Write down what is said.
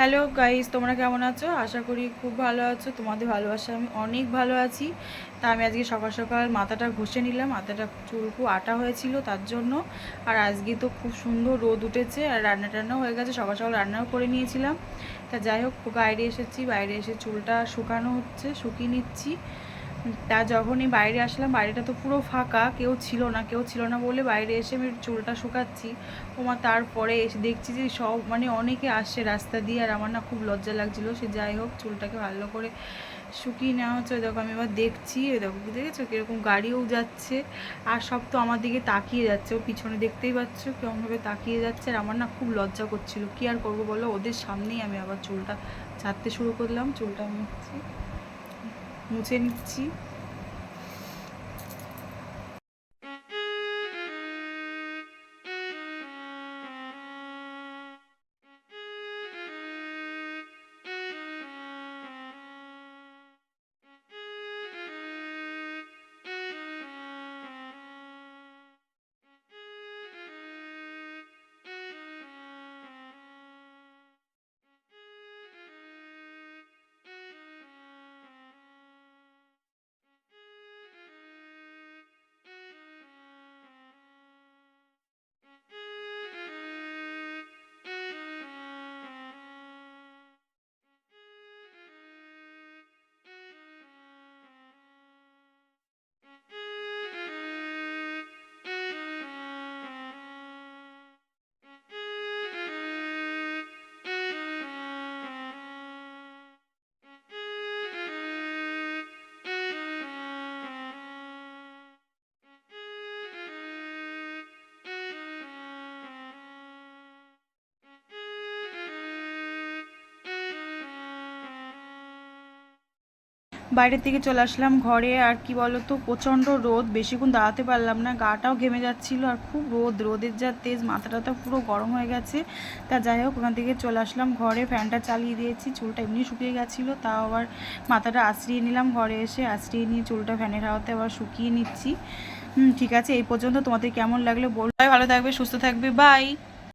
Hello guys তোমরা কেমন আছো? আশা করি খুব ভালো আছো। তোমাদের ভালোবাসা আমি অনেক ভালো আছি। তা আমি আজকে সকাল সকাল মাথাটা ঘষে নিলাম। মাথাটা চুল খুব আটা হয়েছিল তার জন্য। আর আজকে তো খুব সুন্দর রোদ উঠেছে আর রান্না টান্নাও হয়ে গেছে। সকাল সকাল রান্নাও করে নিয়েছিলাম। তা যাই হোক, বাইরে এসেছি, বাইরে এসে চুলটা শুকানো হচ্ছে, শুকিয়ে নিচ্ছি। তা যখনই বাইরে আসলাম, বাইরেটা তো পুরো ফাঁকা, কেউ ছিল না, কেউ ছিল না বলে বাইরে এসে আমি চুলটা শুকাচ্ছি। ওমা তারপরে এসে দেখছি যে সব মানে অনেকে আসছে রাস্তা দিয়ে আর আমার না খুব লজ্জা লাগছিল। সে যাই হোক, চুলটাকে ভালো করে শুকিয়ে নেওয়া হচ্ছে। দেখো আমি এবার দেখছি দেখো দেখেছ? কীরকম গাড়িও যাচ্ছে আর সব তো আমার দিকে তাকিয়ে যাচ্ছে। ও পিছনে দেখতেই পাচ্ছ কেমনভাবে তাকিয়ে যাচ্ছে আর আমার না খুব লজ্জা করছিল। কি আর করব বলো? ওদের সামনেই আমি আবার চুলটা ছাড়তে শুরু করলাম। চুলটা মুছছি। মুছে নিচ্ছি। বাইরের থেকে চলে আসলাম ঘরে, আর কি বলতো, প্রচণ্ড রোদ, বেশিক্ষণ দাঁড়াতে পারলাম না, গাটাও ঘেমে যাচ্ছিল, আর খুব রোদ, রোদের যা তেজ মাথাটা পুরো গরম হয়ে গেছে। তা যাই হোক, ওখান থেকে চলে আসলাম ঘরে, ফ্যানটা চালিয়ে দিয়েছি, চুলটা এমনি শুকিয়ে গেছিল, তাও আবার মাথাটা আশ্রিয়ে নিলাম ঘরে এসে, আশ্রিয়ে নিয়ে চুলটা ফ্যানের হাওয়াতে আবার শুকিয়ে নিচ্ছি। হুম, ঠিক আছে, এই পর্যন্ত। তোমাদের কেমন লাগল বল? ভালো থাকবে, সুস্থ থাকবে, বাই।